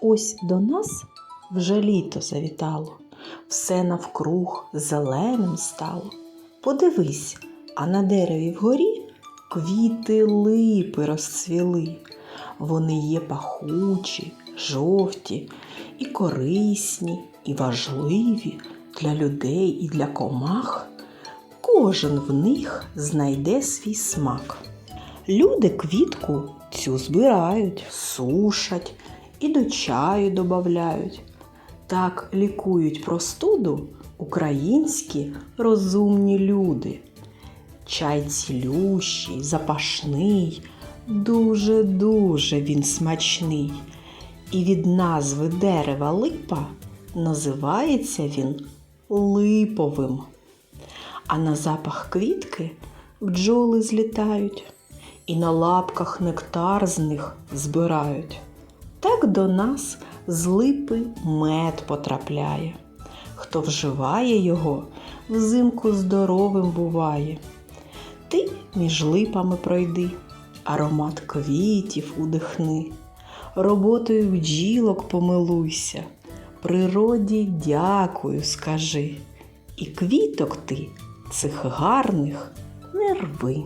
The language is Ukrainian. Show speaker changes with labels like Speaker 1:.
Speaker 1: Ось до нас вже літо завітало, все навкруг зеленим стало. Подивись, а на дереві вгорі квіти липи розцвіли. Вони є пахучі, жовті, і корисні, і важливі для людей і для комах. Кожен в них знайде свій смак. Люди квітку цю збирають, сушать і до чаю додають. Так лікують простуду українські розумні люди. Чай цілющий, запашний, дуже-дуже він смачний. І від назви дерева липа називається він липовим. А на запах квітки бджоли злітають, і на лапках нектар з них збирають. Так до нас з липи мед потрапляє. Хто вживає його, взимку здоровим буває. Ти між липами пройди, аромат квітів удихни, роботою бджілок помилуйся, природі дякую скажи, і квіток ти цих гарних не рви.